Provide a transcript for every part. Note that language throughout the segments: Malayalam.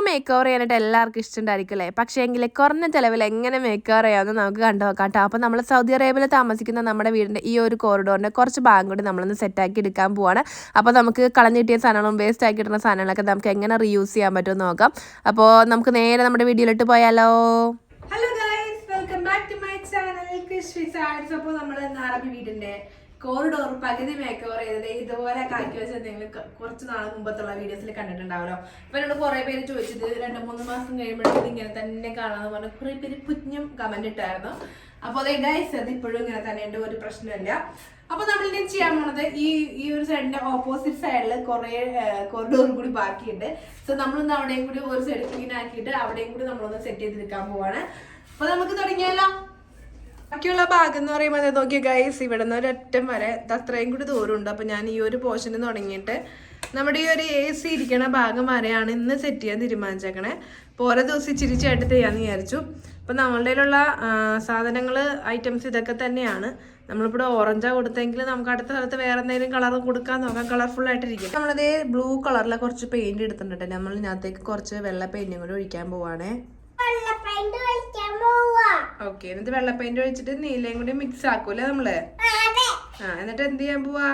വീടൊക്കെ മേക്ക് ഓവർ ചെയ്യാനായിട്ട് എല്ലാവർക്കും ഇഷ്ടമുണ്ടായിരിക്കും അല്ലേ? പക്ഷേ എങ്കിൽ കുറഞ്ഞ ചിലവിൽ എങ്ങനെ മേക്ക് ഓവർ ചെയ്യാമെന്ന് നമുക്ക് കണ്ടു നോക്കാം കേട്ടോ അപ്പോൾ നമ്മൾ സൗദി അറേബ്യയിൽ താമസിക്കുന്ന നമ്മുടെ വീടിന്റെ ഈ ഒരു കോറിഡോറിന്റെ കുറച്ച് ഭാഗം കൂടി നമ്മളൊന്ന് സെറ്റാക്കി എടുക്കാൻ പോവാണ്. അപ്പോൾ നമുക്ക് കളഞ്ഞു കിട്ടിയ സാധനങ്ങളും വേസ്റ്റ് ആക്കി ഇടുന്ന സാധനങ്ങളൊക്കെ നമുക്ക് എങ്ങനെ റീയൂസ് ചെയ്യാൻ പറ്റുമെന്ന് നോക്കാം. അപ്പോൾ നമുക്ക് നേരെ നമ്മുടെ വീഡിയോയിലിട്ട് പോയാലോ? Hello guys welcome back to my channel അപ്പോൾ നമ്മൾ നാറബി വീടിന്റെ കോറിഡോർ പകുതി മേക്ക് ഓവർ ചെയ്തത് ഇതുപോലെ കാക്കി വെച്ച് എന്തെങ്കിലും കുറച്ച് നാൾ മുമ്പത്തുള്ള വീഡിയോസിൽ കണ്ടിട്ടുണ്ടാവല്ലോ അപ്പൊ എന്നോട് കുറെ പേര് ചോദിച്ചത് രണ്ട് മൂന്ന് മാസം കഴിയുമ്പോഴത്തേക്ക് ഇങ്ങനെ തന്നെ കാണാന്ന് പറഞ്ഞ് കുറെ പേര് കുഞ്ഞും കമന്റ് ഇട്ടായിരുന്നു. അപ്പോൾ അതേ ഗൈസ് അത് ഇപ്പോഴും ഇങ്ങനെ തന്നെ ഉണ്ട് ഒരു പ്രശ്നമില്ല. അപ്പൊ നമ്മൾ ഇനി ചെയ്യാൻ പോണത് ഈ ഈ ഒരു സൈഡിന്റെ ഓപ്പോസിറ്റ് സൈഡിൽ കുറെ കോറിഡോർ കൂടി ബാക്കിയുണ്ട്. സോ നമ്മളൊന്ന് അവിടെയും കൂടി ഒരു സൈഡ് ക്ലീൻ ആക്കിയിട്ട് അവിടെയും കൂടി നമ്മളൊന്ന് സെറ്റ് ചെയ്തെടുക്കാൻ പോവാണ്. അപ്പൊ നമുക്ക് തുടങ്ങിയാലോ? ബാക്കിയുള്ള ഭാഗം എന്ന് പറയുമ്പോൾ അതെ നോക്കിയ ഗൈസ് ഇവിടെ നിന്ന് ഒരറ്റം വരെ അത്രയും കൂടി ദൂരമുണ്ട്. അപ്പം ഞാൻ ഈ ഒരു പോർഷന് തുടങ്ങിയിട്ട് നമ്മുടെ ഈ ഒരു എ സി ഇരിക്കണ ഭാഗം വരെയാണ് ഇന്ന് സെറ്റ് ചെയ്യാൻ തീരുമാനിച്ചേക്കണേ. അപ്പോൾ ഓരോ ദിവസം ചേട്ട് ചെയ്യാമെന്ന് വിചാരിച്ചു. അപ്പോൾ നമ്മളുടെ ഉള്ള സാധനങ്ങൾ ഐറ്റംസ് ഇതൊക്കെ തന്നെയാണ്. നമ്മളിവിടെ ഓറഞ്ചാണ് കൊടുത്തെങ്കിൽ നമുക്ക് അടുത്ത സ്ഥലത്ത് വേറെ എന്തെങ്കിലും കളർ കൊടുക്കാൻ നോക്കാം. കളർഫുൾ ആയിട്ടിരിക്കും. നമ്മളതേ ബ്ലൂ കളറിലെ കുറച്ച് പെയിന്റ് എടുത്തിട്ടുണ്ട് നമ്മൾ ഇതിനകത്തേക്ക് കുറച്ച് വെള്ള പെയിന്റും കൂടി ഒഴിക്കാൻ പോവാണേ. ഓക്കെ എന്നിട്ട് വെള്ള പെയിന്റ് ഒഴിച്ചിട്ട് നീലയും കൂടി മിക്സ് ആക്കൂലേ നമ്മൾ? ആ എന്നിട്ട് എന്ത് ചെയ്യാൻ പോവാ?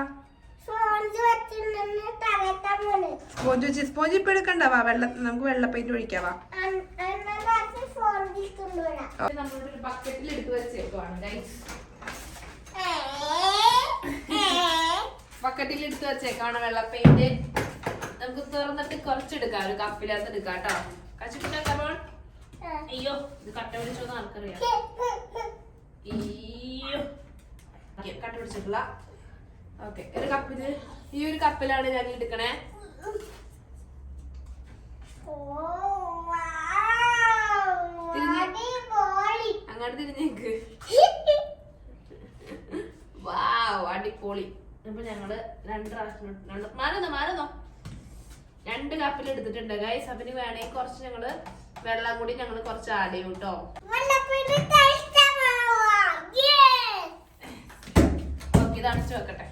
സ്പോഞ്ച് വെച്ച് സ്പോഞ്ച് ഇപ്പൊ എടുക്കണ്ടാവാ വെള്ള നമുക്ക് വെള്ള പെയിന്റ് ഒഴിക്കാവാ നമ്മളൊരു ബക്കറ്റിൽ എടുത്ത് വെച്ചേക്കുവാണ് ബക്കറ്റിൽ എടുത്ത് വെച്ചേക്കാണ് വെള്ള പെയിന്റ് നമുക്ക് തുറന്നിട്ട് കുറച്ചെടുക്കാം ഒരു കപ്പിലകത്ത് എടുക്കാം കേട്ടോ. അയ്യോ ഇത് കട്ട പിടിച്ചോന്ന് ആൾക്കറിയാം കട്ട പിടിച്ചിട്ടില്ല ഓക്കെ ഒരു കപ്പിന് ഈ ഒരു കപ്പിലാണ് ഞാൻ എടുക്കണേ. അങ്ങോട്ട് തിരിഞ്ഞേക്ക്. അടിപൊളി. അപ്പൊ രണ്ട് രണ്ട് മാറുന്നോ മാറുന്നോ? രണ്ട് കപ്പിൽ എടുത്തിട്ടുണ്ട്. ഗൈസ് അപ്പിന് വേണേ കുറച്ച് ഞങ്ങൾ വെള്ളം കൂടി ഞങ്ങൾ കുറച്ച് ആഡ് ചെയ്യും കേട്ടോ ഓക്കെ തണച്ചു വെക്കട്ടെ.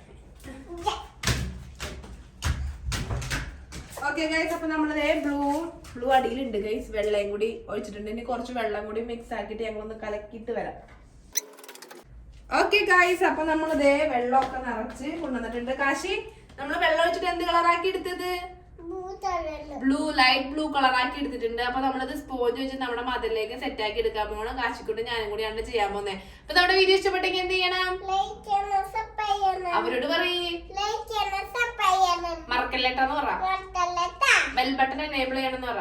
ഓക്കെ ഗൈസ് അപ്പൊ നമ്മളതേ ബ്ലൂ ബ്ലൂ അടിയിലുണ്ട് ഗൈസ് വെള്ളയും കൂടി ഒഴിച്ചിട്ടുണ്ട്. ഇനി കുറച്ച് വെള്ളം കൂടി മിക്സ് ആക്കിയിട്ട് ഞങ്ങളൊന്ന് കലക്കിയിട്ട് വരാം. ഓക്കെ ഗൈസ് അപ്പൊ നമ്മളിതേ വെള്ളമൊക്കെ നിറച്ച് കൊണ്ടുവന്നിട്ടുണ്ട്. കാശി നമ്മൾ വെള്ളം ഒഴിച്ചിട്ട് എന്ത് കളറാക്കി എടുത്തത്? ബ്ലൂ ലൈറ്റ് ബ്ലൂ കളർ ആക്കി എടുത്തിട്ടുണ്ട്. അപ്പൊ നമ്മളത് സ്പോഞ്ച് വെച്ച് നമ്മുടെ മതിലേക്ക് സെറ്റ് ആക്കി എടുക്കാൻ പോകണം കാശിക്കൊണ്ട് ഞാനും കൂടിയാണ് ചെയ്യാൻ പോകുന്നത് അപ്പൊ നമ്മുടെ വീഡിയോ ഇഷ്ടപ്പെട്ടെങ്കിൽ എന്ത് ചെയ്യണം? അവരോട് പറയേ. മറക്കല്ലേട്ടാന്ന് പറ. ബെൽ ബട്ടൺ എനേബിൾ ചെയ്യണമെന്ന് പറ.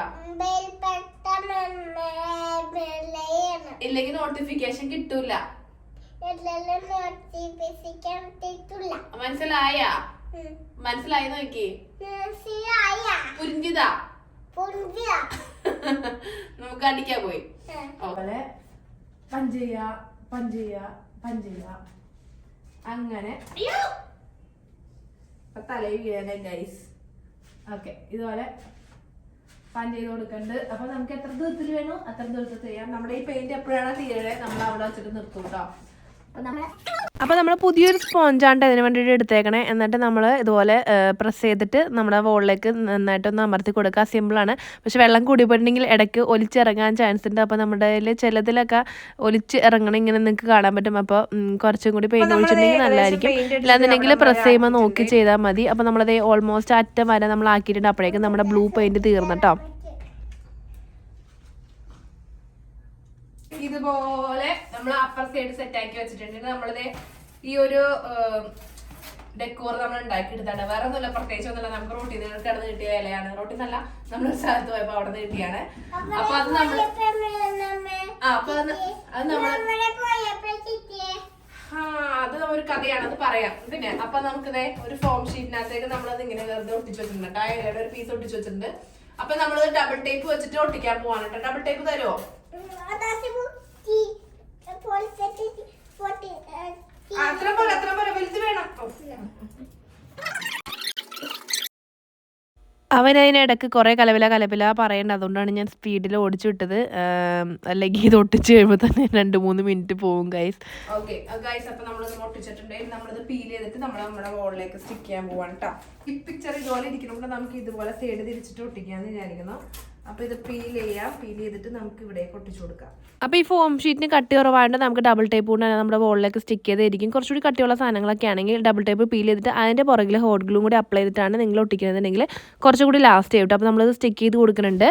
ഇല്ലെങ്കിൽ നോട്ടിഫിക്കേഷൻ കിട്ടൂല. മനസ്സിലായ? മനസ്സിലായി നോക്കി പുരിഞ്ചിതാ നമുക്ക് അടിക്കാൻ പോയി. അതുപോലെ പഞ്ചെയ്യ പഞ്ചെയ്യ പഞ്ചെയ്യ അങ്ങനെ. തലയിൽ വീഴണേ ഗൈസ് ഓക്കെ ഇതുപോലെ പാൻ ചെയ്ത് കൊടുക്കണ്ട്. അപ്പൊ നമുക്ക് എത്ര ദൂരത്തിൽ വേണോ അത്ര ദൂരത്തിൽ ചെയ്യാം. നമ്മുടെ ഈ പെയിന്റ് എപ്പോഴാണോ തീരേ നമ്മൾ അവിടെ വെച്ചിട്ട് നിർത്തും കേട്ടോ അപ്പോൾ നമ്മൾ പുതിയൊരു സ്പോഞ്ചാണ്ട് അതിന് വേണ്ടിയിട്ട് എടുത്തേക്കണേ. എന്നിട്ട് നമ്മൾ ഇതുപോലെ പ്രസ് ചെയ്തിട്ട് നമ്മുടെ വോളിലേക്ക് നന്നായിട്ടൊന്ന് അമർത്തി കൊടുക്കുക. സിമ്പിളാണ് പക്ഷെ വെള്ളം കൂടി പോയിട്ടുണ്ടെങ്കിൽ ഇടയ്ക്ക് ഒലിച്ചിറങ്ങാൻ ചാൻസ് ഉണ്ട്. അപ്പോൾ നമ്മുടെ കയ്യിൽ ചിലതിലൊക്കെ ഒലിച്ച് ഇറങ്ങണം. ഇങ്ങനെ നിങ്ങൾക്ക് കാണാൻ പറ്റും. അപ്പോൾ കുറച്ചും കൂടി പെയിന്റ് ഒഴിച്ചിട്ടുണ്ടെങ്കിൽ നല്ലതായിരിക്കും. ഇല്ലാന്നുണ്ടെങ്കിൽ പ്രസ് ചെയ്യുമ്പോൾ നോക്കി ചെയ്താൽ മതി. അപ്പോൾ നമ്മളത് ഓൾമോസ്റ്റ് അറ്റം വരെ നമ്മൾ ആക്കിയിട്ടുണ്ട് അപ്പോഴേക്കും നമ്മുടെ ബ്ലൂ പെയിന്റ് തീർന്നിട്ടോ ഇതുപോലെ നമ്മൾ അപ്പർ സൈഡ് സെറ്റ് ആക്കി വെച്ചിട്ടുണ്ട്. നമ്മളത് ഈ ഒരു ഡെക്കോർ നമ്മൾ ഉണ്ടാക്കി എടുത്താണ് വേറെ ഒന്നുമില്ല പ്രത്യേകിച്ച് ഒന്നുമില്ല. നമുക്ക് റോട്ടിൽ നിന്ന് കിടന്ന് കിട്ടിയ ഇലയാണ്. റോട്ടിൽ നിന്നല്ല നമ്മൾ ഒരു സ്ഥലത്ത് പോയപ്പോ അവിടെ നിന്ന് കിട്ടിയാണ് അപ്പൊ അത് നമ്മൾ ആ അപ്പൊ അത് നമ്മൾ ആ അത് ഒരു കഥയാണ് അത് പറയാം. പിന്നെ അപ്പൊ നമുക്കിതേ ഒരു ഫോം ഷീറ്റിനകത്തേക്ക് നമ്മളത് ഇങ്ങനെ വെറുതെ ഒട്ടിച്ചു വെച്ചിട്ടുണ്ട്. ആ ഇലയുടെ ഒരു പീസ് ഒട്ടിച്ചു വെച്ചിട്ടുണ്ട്. അപ്പൊ നമ്മളത് ഡബിൾ ടേപ്പ് വെച്ചിട്ട് ഒട്ടിക്കാൻ പോവാണ് കേട്ടോ. ഡബിൾ ടേപ്പ് തരുമോ അത്ര പോലെ അത്ര പോലെ വലുത് വേണം. ഓ. അവൻ അതിനിടക്ക് കുറേ കലവില കലവില പറയണ്ട. അതുകൊണ്ടാണ് ഞാൻ സ്പീഡിൽ ഓടിച്ചു വിട്ടത്. അല്ലെങ്കിൽ ഇത് ഒട്ടിച്ച് കഴിയുമ്പോൾ തന്നെ രണ്ട് മൂന്ന് മിനിറ്റ് പോകും ഗൈസ് ഓക്കെ ഗൈസ് അപ്പൊ നമ്മളത് ഒട്ടിച്ചിട്ടുണ്ട് നമ്മളിത് നമ്മളത് പീൽ ചെയ്തിട്ട് നമ്മൾ നമ്മുടെ വോളിലേക്ക് സ്റ്റിക്ക് ചെയ്യാൻ പോവാണ് കേട്ടോ ഈ പിക്ചർ ഇതുപോലെ ഇരിക്കുമ്പോൾ നമുക്ക് ഇതുപോലെ സൈഡ് തിരിച്ചിട്ട് ഒട്ടിക്കാന്ന് വിചാരിക്കുന്നു. അപ്പൊ ഇത് പീൽ ചെയ്യാം. പീൽ ചെയ്തിട്ട് നമുക്ക് ഇവിടെ ഒട്ടിച്ചു കൊടുക്കാം. അപ്പോൾ ഈ ഫോം ഷീറ്റിന് കട്ടി കുറവായതുകൊണ്ട് നമുക്ക് ഡബിൾ ടേപ്പ് കൊണ്ട് തന്നെ നമ്മുടെ വോളിലേക്ക് സ്റ്റിക്ക് ചെയ്തിരിക്കും. കുറച്ചുകൂടി കട്ടിയുള്ള സാധനങ്ങളൊക്കെ ആണെങ്കിൽ ഡബിൾ ടേപ്പ് പീൽ ചെയ്തിട്ട് അതിന്റെ പുറകിൽ ഹോട്ട് ഗ്ലൂ കൂടി അപ്ലൈ ചെയ്തിട്ടാണ് നിങ്ങൾ ഒട്ടിക്കുന്നതെങ്കിൽ കുറച്ചുകൂടി ലാസ്റ്റ് ആയിട്ട് അപ്പോൾ നമ്മളത് സ്റ്റിക്ക് ചെയ്ത് കൊടുക്കുന്നുണ്ട്.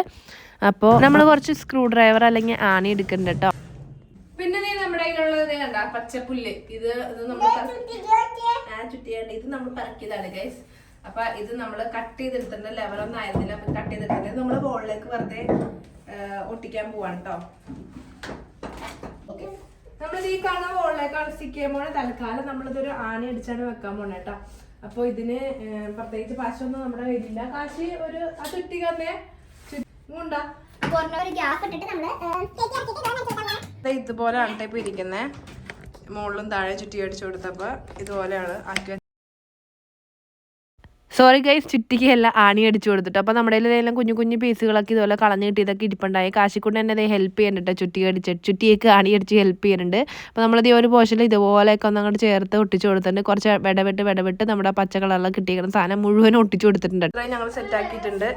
അപ്പോൾ നമ്മൾ കുറച്ച് സ്ക്രൂ ഡ്രൈവർ അല്ലെങ്കിൽ ആണി എടുക്കുന്നുണ്ട് കേട്ടോ. പിന്നെ നീ നമ്മുടെ കയ്യിലുള്ളത് കണ്ട പച്ചപ്പുല്ല്. ഇത് ഇത് നമ്മൾ ആ ചുറ്റിയാണ്ട് ഇത് നമ്മൾ പറക്കിയതാണ് ഗൈസ് അപ്പൊ ഇത് നമ്മൾ കട്ട് ചെയ്തെടുത്തിട്ടുണ്ട്. ലെവലൊന്നും ആയിരുന്നില്ല. അപ്പൊ കട്ട് ചെയ്തെടുത്തിട്ട് നമ്മൾ ബോളിലേക്ക് വെറുതെ ഒട്ടിക്കാൻ പോവാണ് കേട്ടോ നമ്മൾ നമ്മളിത് ഈ കാണുന്ന ബോളിലേക്കാണ് സ്റ്റിക്ക് ചെയ്യുമ്പോൾ തൽക്കാലം നമ്മളിതൊരു ആണി അടിച്ചാണ് വെക്കാൻ പോണേ കേട്ടോ അപ്പൊ ഇതിന് പ്രത്യേകിച്ച് പാശമൊന്നും നമ്മുടെ കയ്യിലില്ല. കാശി ഒരു ആ ചുറ്റി തന്നെ. ഉണ്ടാ ഇതുപോലെയാണ് ടൈപ്പ് ഇരിക്കുന്നത് മുകളിലും താഴെ ചുറ്റി അടിച്ചു കൊടുത്തപ്പോ ഇതുപോലെയാണ് ആക്കി. സോറി ഗൈസ് ചുറ്റിക്ക് എല്ലാം ആണി അടിച്ചു കൊടുത്തിട്ട്. അപ്പോൾ നമ്മുടെ കയ്യിലെല്ലാം കുഞ്ഞു കുഞ്ഞു പീസുകളൊക്കെ ഇതുപോലെ കളഞ്ഞു കിട്ടിയതൊക്കെ ഇരിപ്പുണ്ടായി. കാശിക്കൊണ്ട് തന്നെ അതേ ഹെൽപ്പ് ചെയ്യുന്നുണ്ട് ചുറ്റി അടിച്ച് ചുറ്റിയൊക്കെ ആണി അടിച്ച് ഹെൽപ്പ് ചെയ്യുന്നുണ്ട്. അപ്പോൾ നമ്മളത് ഈ ഒരു പോഷനിൽ ഇതുപോലെയൊക്കെ ഒന്ന് അങ്ങോട്ട് ചേർത്ത് ഒട്ടിച്ചു കൊടുത്തിട്ടുണ്ട്. കുറച്ച് വിടവിട്ട് വിടവിട്ട് നമ്മുടെ പച്ച കളറിൽ കിട്ടിയിരിക്കുന്ന സാധനം മുഴുവൻ ഒട്ടിച്ചു കൊടുത്തിട്ടുണ്ട് ഇത്രയും ഞങ്ങൾ സെറ്റ് ആക്കിയിട്ടുണ്ട്.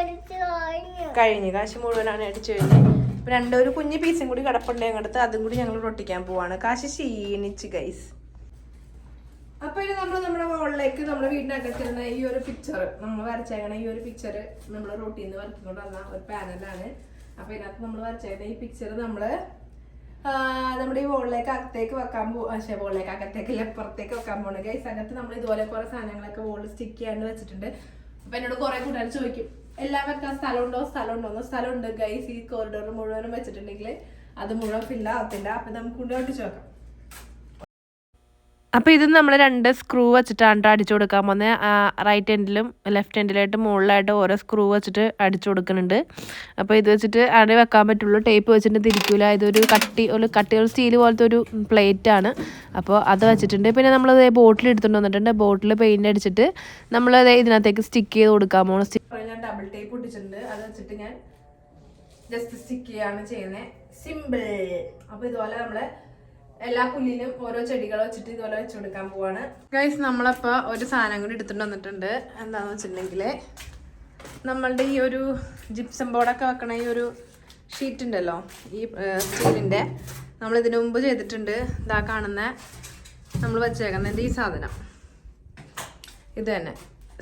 അടിച്ചു കഴിഞ്ഞു. കാശ് മുഴുവനാണ് അടിച്ചു കഴിഞ്ഞ്. ഇപ്പൊ രണ്ടൊരു കുഞ്ഞു പീസും കൂടി കിടപ്പുണ്ട് ഞങ്ങളുടെ അതും കൂടി ഞങ്ങൾ ഒട്ടിക്കാൻ പോവാണ്. കാശ് ക്ഷീണിച്ച് ഗൈസ് അപ്പൊ ഇനി നമ്മൾ നമ്മുടെ വോളിലേക്ക് നമ്മുടെ വീടിനകത്തിരുന്ന ഈ ഒരു പിക്ചർ നമ്മൾ വരച്ചേക്കണ ഈ ഒരു പിക്ചർ നമ്മൾ റോട്ടിൽ നിന്ന് വരച്ചുകൊണ്ട് വന്ന ഒരു പാനലാണ് അപ്പൊ ഇതിനകത്ത് നമ്മൾ വരച്ചേക്കുന്ന ഈ പിക്ചർ നമ്മൾ നമ്മുടെ ഈ വോളിലേക്ക് അകത്തേക്ക് വെക്കാൻ പോ വോളിലേക്ക് അകത്തേക്ക് പുറത്തേക്ക് വെക്കാൻ പോണ. ഗൈസ് അകത്ത് നമ്മൾ ഇതുപോലെ കുറെ സാധനങ്ങളൊക്കെ വോളിൽ സ്റ്റിക്ക് ചെയ്യാണ്ട് വെച്ചിട്ടുണ്ട്. അപ്പൊ എന്നോട് കുറെ കൂട്ടുകാർ ചോദിക്കും എല്ലാം വെക്കാൻ സ്ഥലമുണ്ടോ? സ്ഥലമുണ്ടോ? സ്ഥലമുണ്ട്. ഗൈസ് ഈ കോറിഡോർ മുഴുവനും വെച്ചിട്ടുണ്ടെങ്കിൽ അത് മുഴുവൻ ഫില്ല ആവത്തില്ല. അപ്പൊ നമുക്ക് കൊണ്ട് ഒട്ടിച്ചു വെക്കാം. അപ്പോൾ ഇത് നമ്മൾ രണ്ട് സ്ക്രൂ വെച്ചിട്ടാണ് കേട്ടോ അടിച്ചു കൊടുക്കാൻ പോകുന്നത് റൈറ്റ് എൻഡിലും ലെഫ്റ്റ് എൻഡിലായിട്ട് മുകളിലായിട്ട് ഓരോ സ്ക്രൂ വെച്ചിട്ട് അടിച്ചു കൊടുക്കുന്നുണ്ട്. അപ്പോൾ ഇത് വെച്ചിട്ട് അവിടെ വെക്കാൻ പറ്റുള്ളൂ. ടേപ്പ് വെച്ചിട്ട് തിരിക്കൂല ഇതൊരു കട്ടി ഒരു കട്ടികൾ സ്റ്റീൽ പോലത്തെ ഒരു പ്ലേറ്റ് ആണ്. അപ്പോൾ അത് വെച്ചിട്ടുണ്ട്. പിന്നെ നമ്മൾ ബോട്ടിൽ എടുത്തുകൊണ്ട് വന്നിട്ടുണ്ട്. ബോട്ടിൽ പെയിന്റ് അടിച്ചിട്ട് നമ്മൾ ഇതിനകത്തേക്ക് സ്റ്റിക്ക് ചെയ്ത് കൊടുക്കാൻ പോകണം ഞാൻ ഡബിൾ ടേപ്പ് ഇട്ടിട്ടുണ്ട്. അത് വെച്ചിട്ട് ഞാൻ ജസ്റ്റ് സ്റ്റിക്ക് ചെയ്യാണ് ചെയ്യുന്നത് സിമ്പിൾ അപ്പോൾ ഇതുപോലെ നമ്മൾ എല്ലാ പുല്ലിലും ഓരോ ചെടികൾ വെച്ചിട്ട് ഇതുപോലെ വെച്ച് കൊടുക്കാൻ പോവാണ്. ഗൈസ് നമ്മളപ്പോ ഒരു സാധനം കൂടി എടുത്തിട്ട് വന്നിട്ടുണ്ട്. എന്താന്ന് വെച്ചിട്ടുണ്ടെങ്കിൽ നമ്മളുടെ ഈ ഒരു ജിപ്സം ബോർഡൊക്കെ വെക്കണ ഈ ഒരു ഷീറ്റ് ഉണ്ടല്ലോ ഈ സ്റ്റീലിന്റെ നമ്മൾ ഇതിനു മുമ്പ് ചെയ്തിട്ടുണ്ട്. ഇതാ കാണുന്ന നമ്മൾ വെച്ചേക്കുന്നതിന്റെ ഈ സാധനം. ഇത് തന്നെ.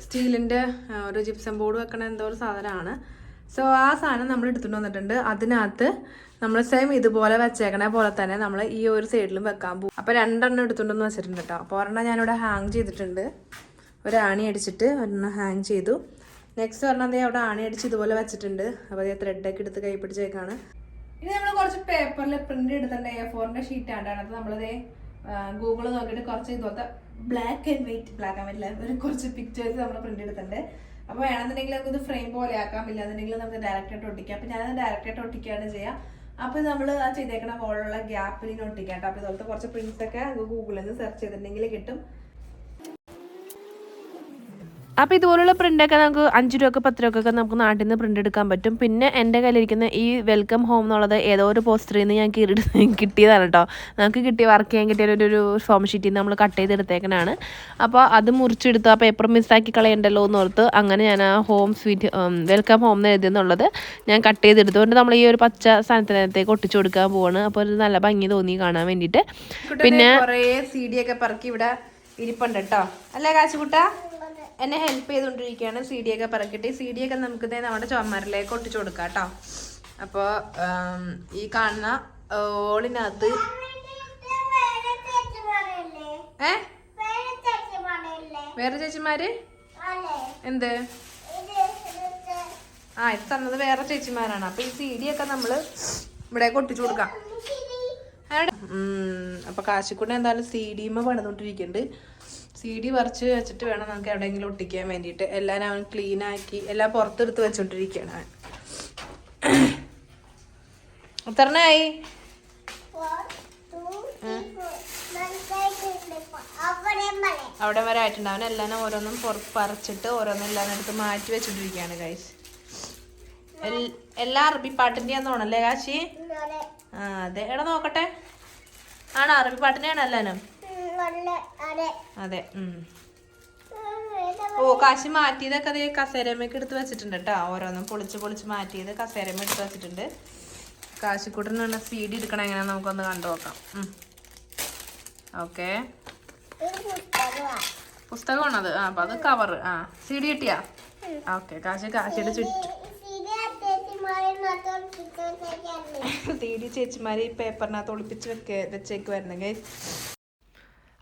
സ്റ്റീലിന്റെ ഒരു ജിപ്സം ബോർഡ് വെക്കണ എന്തോ ഒരു സാധനമാണ്. സോ ആ സാധനം നമ്മൾ എടുത്തുകൊണ്ട് വന്നിട്ടുണ്ട്. അതിനകത്ത് നമ്മൾ സെയിം ഇതുപോലെ വെച്ചേക്കണ പോലെ തന്നെ നമ്മൾ ഈ ഒരു സൈഡിലും വെക്കാൻ പോകും. അപ്പോൾ രണ്ടെണ്ണം എടുത്തുകൊണ്ടെന്ന് വെച്ചിട്ടുണ്ട് കേട്ടോ അപ്പോൾ ഒരെണ്ണം ഞാനിവിടെ ഹാങ് ചെയ്തിട്ടുണ്ട്. ഒരു ആണി അടിച്ചിട്ട് ഒരെണ്ണം ഹാങ് ചെയ്തു. നെക്സ്റ്റ് പറഞ്ഞാൽ ദേ അവിടെ ആണി അടിച്ച് ഇതുപോലെ വെച്ചിട്ടുണ്ട്. അപ്പോൾ അതേ ത്രെഡൊക്കെ എടുത്ത് കൈ പിടിച്ചേക്കാണ്. ഇനി നമ്മൾ കുറച്ച് പേപ്പറിൽ പ്രിന്റ് എടുത്തിട്ടുണ്ട് എ ഫോറിന്റെ ഷീറ്റ് ആണ് അതിനകത്ത് നമ്മളിതേ ഗൂഗിൾ നോക്കിയിട്ട് കുറച്ച് ഇതുപോലത്തെ black and white black and white ഒരു കുറച്ച് പിക്ചേഴ്സ് നമ്മൾ പ്രിന്റ് എടുത്തിട്ടുണ്ട് അപ്പോൾ വേണമെന്നുണ്ടെങ്കിൽ നമുക്ക് ഇത് ഫ്രെയിം പോലെ ആക്കാം. ഇല്ലാന്നുണ്ടെങ്കിൽ നമുക്ക് ഡയറക്റ്റ് ആയിട്ട് ഒട്ടിക്കാം. അപ്പോൾ ഞാനത് ഡയറക്റ്റ് ആയിട്ട് ഒട്ടിക്കുകയാണ് ചെയ്യാം. അപ്പോൾ നമ്മൾ ആ ചെയ്തേക്കണ വോളുള്ള ഗ്യാപ്പിൽ ഒട്ടിക്കാം കേട്ടോ. അപ്പോൾ ഇതുപോലത്തെ കുറച്ച് പ്രിന്റ്സ് ഒക്കെ ഗൂഗിളിൽ നിന്ന് സെർച്ച് ചെയ്തിട്ടുണ്ടെങ്കിൽ കിട്ടും. അപ്പോൾ ഇതുപോലുള്ള പ്രിന്റൊക്കെ നമുക്ക് അഞ്ച് രൂപക്ക് പത്ത് രൂപക്കൊക്കെ നമുക്ക് നാട്ടിൽ നിന്ന് പ്രിന്റ് എടുക്കാൻ പറ്റും. പിന്നെ എന്റെ കയ്യിലിരിക്കുന്ന ഈ വെൽക്കം ഹോം എന്നുള്ളത് ഏതോ ഒരു പോസ്റ്ററിൽ നിന്ന് ഞാൻ കീറി കിട്ടിയതാണ് കേട്ടോ നമുക്ക് കിട്ടിയ വർക്ക് ചെയ്യാൻ കിട്ടിയ ഒരു- ഫോം ഷീറ്റിൽ നിന്ന് നമ്മൾ കട്ട് ചെയ്തെടുത്തേക്കണാണ്. അപ്പോൾ അത് മുറിച്ചെടുത്തു. ആ പേപ്പർ മിസ്സാക്കി കളയണ്ടല്ലോ എന്ന് ഓർത്ത് അങ്ങനെ ഞാൻ ആ ഹോം സ്വീറ്റ് വെൽക്കം ഹോം എന്ന് എഴുതിയെന്നുള്ളത് ഞാൻ കട്ട് ചെയ്തെടുത്തുകൊണ്ട് നമ്മൾ ഈ ഒരു പച്ച സാധനത്തിനകത്തേക്ക് ഒട്ടിച്ചു കൊടുക്കാൻ പോവാണ്. അപ്പോൾ ഒരു നല്ല ഭംഗി തോന്നി കാണാൻ വേണ്ടിയിട്ട്. പിന്നെ കുറേ സി ഡി ഒക്കെ പറക്കി ഇവിടെ ഇരിപ്പുണ്ട് കേട്ടോ അല്ലേ കാശുകുട്ട? എന്നെ ഹെൽപ്പ് ചെയ്തുകൊണ്ടിരിക്കുകയാണ് സി ഡി ഒക്കെ പറക്കിട്ട് സി ഡി ഒക്കെ നമുക്ക് നമ്മുടെ ചുമരിലേക്ക് ഒട്ടിച്ചു കൊടുക്കാം കേട്ടോ അപ്പോൾ ഈ കാണുന്ന ഓളിനകത്ത് ഏ? വേറെ ചേച്ചിമാര്? എന്ത്? ആ ഇത് തന്നത് വേറെ ചേച്ചിമാരാണ്. അപ്പൊ ഈ സി ഡി ഒക്കെ നമ്മൾ ഇവിടേക്ക് ഒട്ടിച്ചു കൊടുക്കാം. അപ്പൊ കാശിക്കൂടെ എന്തായാലും സി ഡിമ പണിതോണ്ടിരിക്കുന്നുണ്ട് സി ഡി പറിച്ച് വെച്ചിട്ട് വേണം നമുക്ക് എവിടെയെങ്കിലും ഒട്ടിക്കാൻ വേണ്ടിയിട്ട്. എല്ലാം അവൻ ക്ലീൻ ആക്കി എല്ലാം പുറത്തെടുത്ത് വെച്ചോണ്ടിരിക്കുകയാണ് അവൻ. എത്രണ്ണായി അവിടെ വരെ ആയിട്ടുണ്ട്. അവൻ എല്ലാം ഓരോന്നും പറിച്ചിട്ട് ഓരോന്നും എല്ലാം എടുത്ത് മാറ്റി വെച്ചോണ്ടിരിക്കുകയാണ് കാശ് എല്ലാ അറബി പാട്ടിന്റെ തോന്നല്ലേ കാശി? ആ അതെ. എടാ നോക്കട്ടെ. ആണോ അറബി പാട്ടിന്റെ ആണോ എല്ലാനും അതെ. ഓ കാശി മാറ്റിയതൊക്കെ അതേ കസേരമ്മക്ക് എടുത്ത് വെച്ചിട്ടുണ്ട് കേട്ടോ ഓരോന്നും പൊളിച്ച് പൊളിച്ച് മാറ്റിയത് കസേരമ്മ എടുത്ത് വെച്ചിട്ടുണ്ട്. കാശിക്കൂട്ടിന് സി ഡി എടുക്കണം എങ്ങനെയാ നമുക്കൊന്ന് കണ്ടു നോക്കാം. ഓക്കെ. പുസ്തകമാണത്. ആ അപ്പൊ അത് കവർ ആ സി ഡി കിട്ടിയാ? ഓക്കെ കാശി കാശിയുടെ ചുറ്റും സി ഡി ചേച്ചിമാര് ഈ പേപ്പറിനകത്ത് ഒളിപ്പിച്ച് വെക്കേ വെച്ചേക്കുമായിരുന്നു ഗൈസ്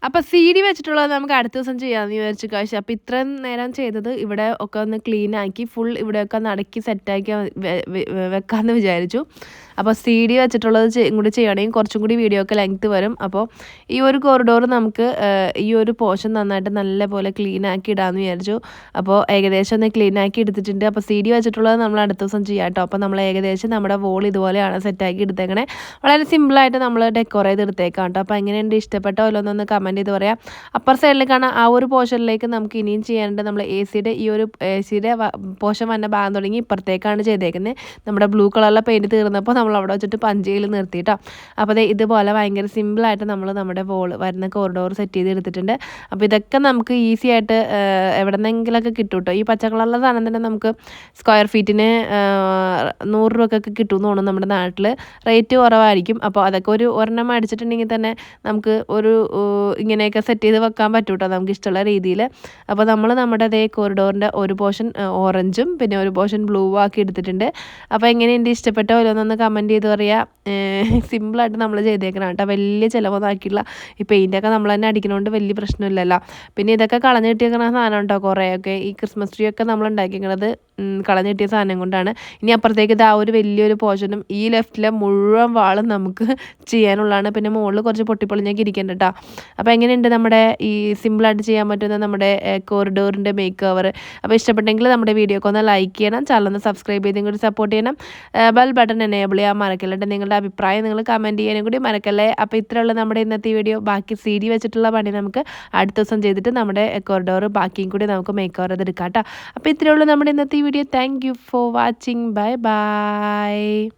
അപ്പോൾ സി ഡി വെച്ചിട്ടുള്ളത് നമുക്ക് അടുത്ത ദിവസം ചെയ്യാമെന്ന് വിചാരിച്ചു. കാശ് അപ്പോൾ ഇത്രയും നേരം ചെയ്തത് ഇവിടെ ഒക്കെ ഒന്ന് ക്ലീൻ ആക്കി ഫുൾ ഇവിടെയൊക്കെ നടക്കി സെറ്റാക്കി വെക്കാമെന്ന് വിചാരിച്ചു. അപ്പോൾ സി ഡി വെച്ചിട്ടുള്ളത് കൂടി ചെയ്യണമെങ്കിൽ കുറച്ചും കൂടി വീഡിയോ ഒക്കെ ലെങ്ത് വരും. അപ്പോൾ ഈ ഒരു കോറിഡോർ നമുക്ക് ഈ ഒരു പോർഷൻ നന്നായിട്ട് നല്ലപോലെ ക്ലീൻ ആക്കി ഇടാമെന്ന് വിചാരിച്ചു. അപ്പോൾ ഏകദേശം ഒന്ന് ക്ലീൻ ആക്കി എടുത്തിട്ടുണ്ട്. അപ്പോൾ സി ഡി വെച്ചിട്ടുള്ളത് നമ്മൾ അടുത്ത ദിവസം ചെയ്യാം കേട്ടോ. അപ്പോൾ നമ്മൾ ഏകദേശം നമ്മുടെ വോൾ ഇതുപോലെയാണ് സെറ്റാക്കി എടുത്തേക്കണേ. വളരെ സിമ്പിളായിട്ട് നമ്മൾ ഡെക്കോർ ചെയ്ത് എടുത്തേക്കാം കേട്ടോ. അപ്പോൾ എങ്ങനെയുണ്ട്? ഇഷ്ടപ്പെട്ടോ? അല്ലോന്നൊന്ന് കമന്റ് ചെയ്ത് പറയാം. അപ്പർ സൈഡിൽ കാണാൻ ആ ഒരു പോർഷനിലേക്ക് നമുക്ക് ഇനിയും ചെയ്യാനുണ്ട് നമ്മൾ എ സിയുടെ ഈ ഒരു എ സിയുടെ പോർഷൻ വന്ന ഭാഗം തുടങ്ങി ഇപ്പുറത്തേക്കാണ് ചെയ്തേക്കുന്നത് നമ്മുടെ ബ്ലൂ കളറിലെ പെയിന്റ് തീർന്നപ്പോൾ നമ്മൾ അവിടെ വെച്ചിട്ട് പഞ്ചയിൽ നിർത്തിയിട്ടോ. അപ്പോൾ ദേ ഇതുപോലെ ഭയങ്കര സിമ്പിളായിട്ട് നമ്മൾ നമ്മുടെ വോൾ വരുന്ന കോറിഡോർ സെറ്റ് ചെയ്ത് എടുത്തിട്ടുണ്ട്. അപ്പോൾ ഇതൊക്കെ നമുക്ക് ഈസി ആയിട്ട് എവിടെ നിന്നെങ്കിലൊക്കെ കിട്ടും കേട്ടോ ഈ പച്ച കളറിലെ സാധനം തന്നെ നമുക്ക് സ്ക്വയർ ഫീറ്റിന് നൂറ് രൂപക്കൊക്കെ കിട്ടും എന്ന് തോന്നുന്നു നമ്മുടെ നാട്ടിൽ റേറ്റ് കുറവായിരിക്കും. അപ്പോൾ അതൊക്കെ ഒരു ഒരെണ്ണം അടിച്ചിട്ടുണ്ടെങ്കിൽ തന്നെ നമുക്ക് ഒരു ഇങ്ങനെയൊക്കെ സെറ്റ് ചെയ്ത് വെക്കാൻ പറ്റും കേട്ടോ നമുക്ക് ഇഷ്ടമുള്ള രീതിയിൽ അപ്പോൾ നമ്മൾ നമ്മുടെ അതേ കോറിഡോറിന്റെ ഒരു പോർഷൻ ഓറഞ്ചും പിന്നെ ഒരു പോർഷൻ ബ്ലൂ ആക്കി എടുത്തിട്ടുണ്ട്. അപ്പോൾ എങ്ങനെയുണ്ട്? ഇഷ്ടപ്പെട്ട? ഓരോന്നൊന്ന് ചെയ്ത് പറയുക സിമ്പിളായിട്ട് നമ്മൾ ചെയ്തേക്കണം കേട്ടോ. വലിയ ചിലവൊന്നും ആക്കിയില്ല ഈ പെയിന്റൊക്കെ നമ്മൾ തന്നെ അടിക്കണോണ്ട് വലിയ പ്രശ്നമില്ലല്ലോ. പിന്നെ ഇതൊക്കെ കളഞ്ഞു കിട്ടിയേക്കണ സാധനം കേട്ടോ കുറേയൊക്കെ? ഈ ക്രിസ്മസ് ട്രീ ഒക്കെ നമ്മൾ ഉണ്ടാക്കിയേക്കണത് ഉം, കളഞ്ഞു കിട്ടിയ സാധനം കൊണ്ടാണ്. ഇനി അപ്പുറത്തേക്ക് ആ ഒരു വലിയൊരു പോർഷനും ഈ ലെഫ്റ്റിലെ മുഴുവൻ വാളും നമുക്ക് ചെയ്യാനുള്ളതാണ്. പിന്നെ മുകളിൽ കുറച്ച് പൊട്ടിപ്പൊളിഞ്ഞൊക്കെ ഇരിക്കേണ്ട കേട്ടോ അപ്പോൾ എങ്ങനെയുണ്ട് നമ്മുടെ ഈ സിമ്പിളായിട്ട് ചെയ്യാൻ പറ്റുന്ന നമ്മുടെ കോറിഡോറിന്റെ മേക്ക് ഓവർ അപ്പോൾ ഇഷ്ടപ്പെട്ടെങ്കിൽ നമ്മുടെ വീഡിയോ ഒക്കെ ഒന്ന് ലൈക്ക് ചെയ്യണം. ചാനൽ ഒന്ന് സബ്സ്ക്രൈബ് ചെയ്തും കൂടി സപ്പോർട്ട് ചെയ്യണം. ബെൽ ബട്ടൺ എനേബിൾ ചെയ്യാൻ മറക്കല്ലുണ്ട് നിങ്ങളുടെ അഭിപ്രായം നിങ്ങൾ കമന്റ് ചെയ്യാനും കൂടി മറക്കല്ലേ? അപ്പോൾ ഇത്രയുള്ള നമ്മുടെ ഇന്നത്തെ വീഡിയോ ബാക്കി സി ഡി വെച്ചിട്ടുള്ള പണി നമുക്ക് അടുത്ത ദിവസം ചെയ്തിട്ട് നമ്മുടെ കോറിഡോർ ബാക്കിയും കൂടി നമുക്ക് മേക്ക് ഓവർ അതെടുക്കാം കേട്ടോ അപ്പോൾ ഇത്രയുള്ള നമ്മുടെ ഇന്നത്തെ video. Thank you for watching. Bye bye.